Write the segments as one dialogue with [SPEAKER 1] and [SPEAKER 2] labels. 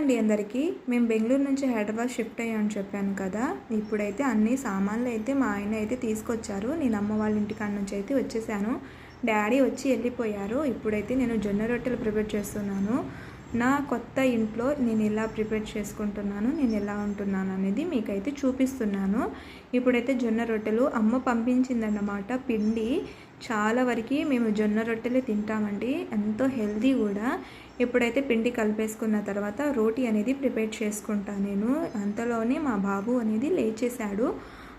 [SPEAKER 1] అండి అందరికీ. మేము బెంగళూరు నుంచి హైదరాబాద్ షిఫ్ట్ అయ్యామని చెప్పాను కదా. ఇప్పుడైతే అన్ని సామాన్లు అయితే మా ఆయన అయితే తీసుకొచ్చారు. నేను అమ్మ వాళ్ళ ఇంటికాడ నుంచి అయితే వచ్చేసాను. డాడీ వచ్చి వెళ్ళిపోయారు. ఇప్పుడైతే నేను జొన్న రొట్టెలు ప్రిపేర్ చేస్తున్నాను. నా కొత్త ఇంట్లో నేను ఎలా ప్రిపేర్ చేసుకుంటున్నాను నేను ఎలా ఉంటున్నాను అనేది మీకైతే చూపిస్తున్నాను. ఇప్పుడైతే జొన్న రొట్టెలు అమ్మ పంపించిందన్నమాట. పిండి చాలా వరకు మేము జొన్న రొట్టెలే తింటామండి. ఎంతో హెల్దీ కూడా. ఇప్పుడైతే పిండి కలిపేసుకున్న తర్వాత రోటీ అనేది ప్రిపేర్ చేసుకుంటాను నేను. అంతలోనే మా బాబు అనేది లేచేశాడు.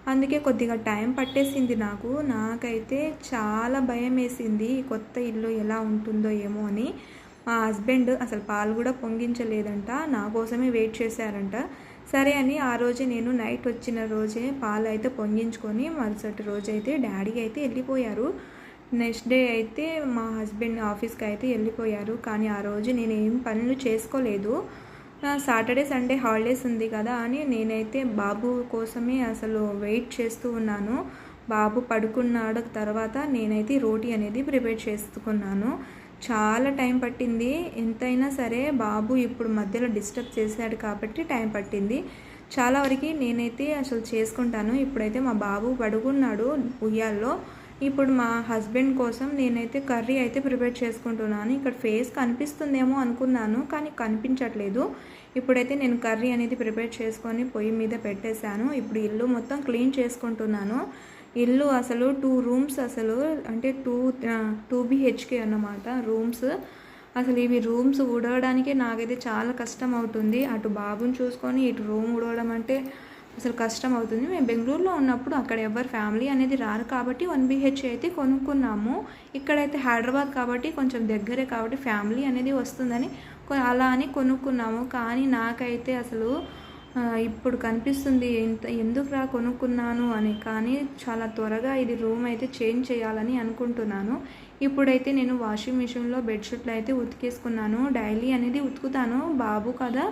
[SPEAKER 1] అందుకే కొద్దిగా టైం పట్టేసింది నాకు. నాకైతే చాలా భయం వేసింది కొత్త ఇల్లు ఎలా ఉంటుందో ఏమో అని. మా హస్బెండ్ అసలు పాలు కూడా పొంగించలేదంట. నా కోసమే వెయిట్ చేశారంట. సరే అని ఆ రోజే నేను నైట్ వచ్చిన రోజే పాలు అయితే పొంగించుకొని మరుసటి రోజు అయితే డాడీ అయితే వెళ్ళిపోయారు నెక్స్ట్ డే అయితే మా హస్బెండ్ ఆఫీస్కి అయితే వెళ్ళిపోయారు కానీ ఆ రోజు నేను ఏం పనులు చేసుకోలేదు. సాటర్డే సండే హాలిడేస్ ఉంది కదా అని నేనైతే బాబు కోసమే అసలు వెయిట్ చేస్తూ ఉన్నాను. బాబు పడుకున్నాడు తర్వాత నేనైతే రోటీ అనేది ప్రిపేర్ చేసుకున్నాను. చాలా టైం పట్టింది. ఎంతైనా సరే బాబు ఇప్పుడు మధ్యలో డిస్టర్బ్ చేశాడు కాబట్టి టైం పట్టింది. చాలా వరకు నేనైతే అసలు చేసుకుంటాను. ఇప్పుడైతే మా బాబు పడుకున్నాడు ఉయ్యాల్లో. ఇప్పుడు మా హస్బెండ్ కోసం నేనైతే కర్రీ అయితే ప్రిపేర్ చేసుకుంటున్నాను. ఇక్కడ ఫేస్ కనిపిస్తుందేమో అనుకున్నాను కానీ కనిపించట్లేదు. ఇప్పుడైతే నేను కర్రీ అనేది ప్రిపేర్ చేసుకొని పొయ్యి మీద పెట్టేశాను. ఇప్పుడు ఇల్లు మొత్తం క్లీన్ చేసుకుంటున్నాను. ఇల్లు అసలు టూ రూమ్స్ అసలు అంటే టూ టూ బిహెచ్కే అన్నమాట రూమ్స్ అసలు ఇవి రూమ్స్ ఉడవడానికి నాకైతే చాలా కష్టం అవుతుంది అటు బాబుని చూసుకొని ఇటు రూమ్ ఉడవడం అంటే అసలు కష్టం అవుతుంది మేము బెంగళూరులో ఉన్నప్పుడు అక్కడ ఎవరు ఫ్యామిలీ అనేది రారు కాబట్టి వన్ బీహెచ్ అయితే కొనుక్కున్నాము. ఇక్కడైతే హైదరాబాద్ కాబట్టి కొంచెం దగ్గరే కాబట్టి ఫ్యామిలీ అనేది వస్తుందని అలా అని కొనుక్కున్నాము. కానీ నాకైతే అసలు ఇప్పుడు కనిపిస్తుంది ఇంత ఎందుకు రా కొనుక్కున్నాను? అని. కానీ చాలా త్వరగా ఇది రూమ్ అయితే చేంజ్ చేయాలని అనుకుంటున్నాను. ఇప్పుడైతే నేను వాషింగ్ మిషన్లో బెడ్షీట్లు అయితే ఉతికేసుకున్నాను. డైలీ అనేది ఉతుకుతాను బాబు కదా.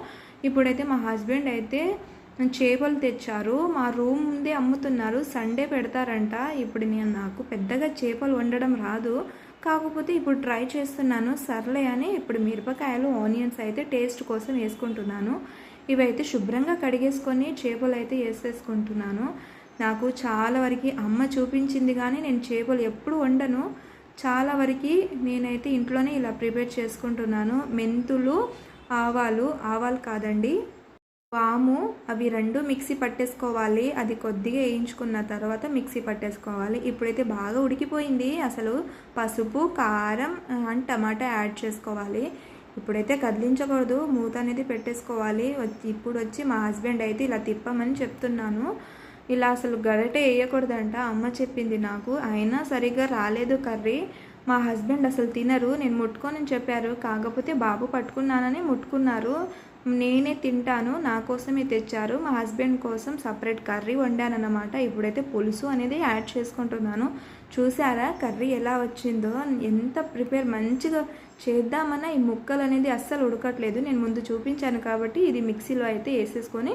[SPEAKER 1] ఇప్పుడైతే మా హస్బెండ్ అయితే చేపలు తెచ్చారు. మా రూమ్ ముందే అమ్ముతున్నారు. సండే పెడతారంట. ఇప్పుడు నేను నాకు పెద్దగా చేపలు వండడం రాదు. కాకపోతే ఇప్పుడు ట్రై చేస్తున్నాను. సర్లే అని ఇప్పుడు మిరపకాయలు ఆనియన్స్ అయితే టేస్ట్ కోసం వేసుకుంటున్నాను. ఇవైతే శుభ్రంగా కడిగేసుకొని చేపలు అయితే వేసేసుకుంటున్నాను. నాకు చాలా వరకు అమ్మ చూపించింది కానీ నేను చేపలు ఎప్పుడు వండను. చాలా వరకు నేనైతే ఇంట్లోనే ఇలా ప్రిపేర్ చేసుకుంటున్నాను. మెంతులు ఆవాలు ఆవాలు కాదండి వాము అవి రెండు మిక్సీ పట్టేసుకోవాలి. అది కొద్దిగా వేయించుకున్న తర్వాత మిక్సీ పట్టేసుకోవాలి. ఇప్పుడైతే బాగా ఉడికిపోయింది. అసలు పసుపు కారం అండ్ టమాటా యాడ్ చేసుకోవాలి. ఇప్పుడైతే కదిలించకూడదు మూత అనేది పెట్టేసుకోవాలి. ఇప్పుడు వచ్చి మా హస్బెండ్ అయితే ఇలా తిప్పమని చెప్తున్నాను. ఇలా అసలు గరటే వేయకూడదంట అమ్మ చెప్పింది నాకు. అయినా సరిగ్గా రాలేదు కర్రీ. మా హస్బెండ్ అసలు తినరు నేను ముట్టుకొని చెప్పారు. కాకపోతే బాబు పట్టుకున్నానని ముట్టుకున్నారు. నేనే తింటాను నా కోసమే తెచ్చారు. మా హస్బెండ్ కోసం సపరేట్ కర్రీ వండానన్నమాట. ఇప్పుడైతే పులుసు అనేది యాడ్ చేసుకుంటున్నాను. చూసారా కర్రీ ఎలా వచ్చిందో? ఎంత ప్రిపేర్ మంచిగా చేద్దామన్నా ఈ ముక్కలు అనేది అస్సలు ఉడకట్లేదు. నేను ముందు చూపించాను కాబట్టి ఇది మిక్సీలో అయితే వేసేసుకొని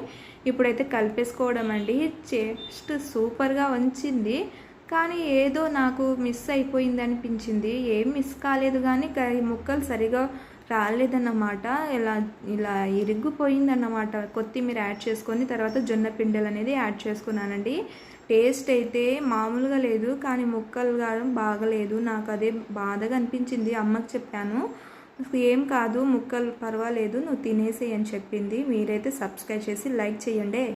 [SPEAKER 1] ఇప్పుడైతే కలిపేసుకోవడం అండి. టేస్ట్ సూపర్గా వంచింది కానీ ఏదో నాకు మిస్ అయిపోయింది అనిపించింది. ఏం మిస్ కాలేదు కానీ ముక్కలు సరిగా రాలేదన్నమాట. ఇలా ఇలా ఇరిగిపోయిందన్నమాట. కొత్తిమీర యాడ్ చేసుకొని తర్వాత జొన్న పిండలు అనేది యాడ్ చేసుకున్నానండి. టేస్ట్ అయితే మామూలుగా లేదు కానీ ముక్కలు కాదు బాగలేదు. నాకు అదే బాధగా అనిపించింది. అమ్మకి చెప్పాను ఏం కాదు ముక్కలు పర్వాలేదు నువ్వు తినేసేయని అని చెప్పింది. మీరైతే సబ్స్క్రైబ్ చేసి లైక్ చేయండి.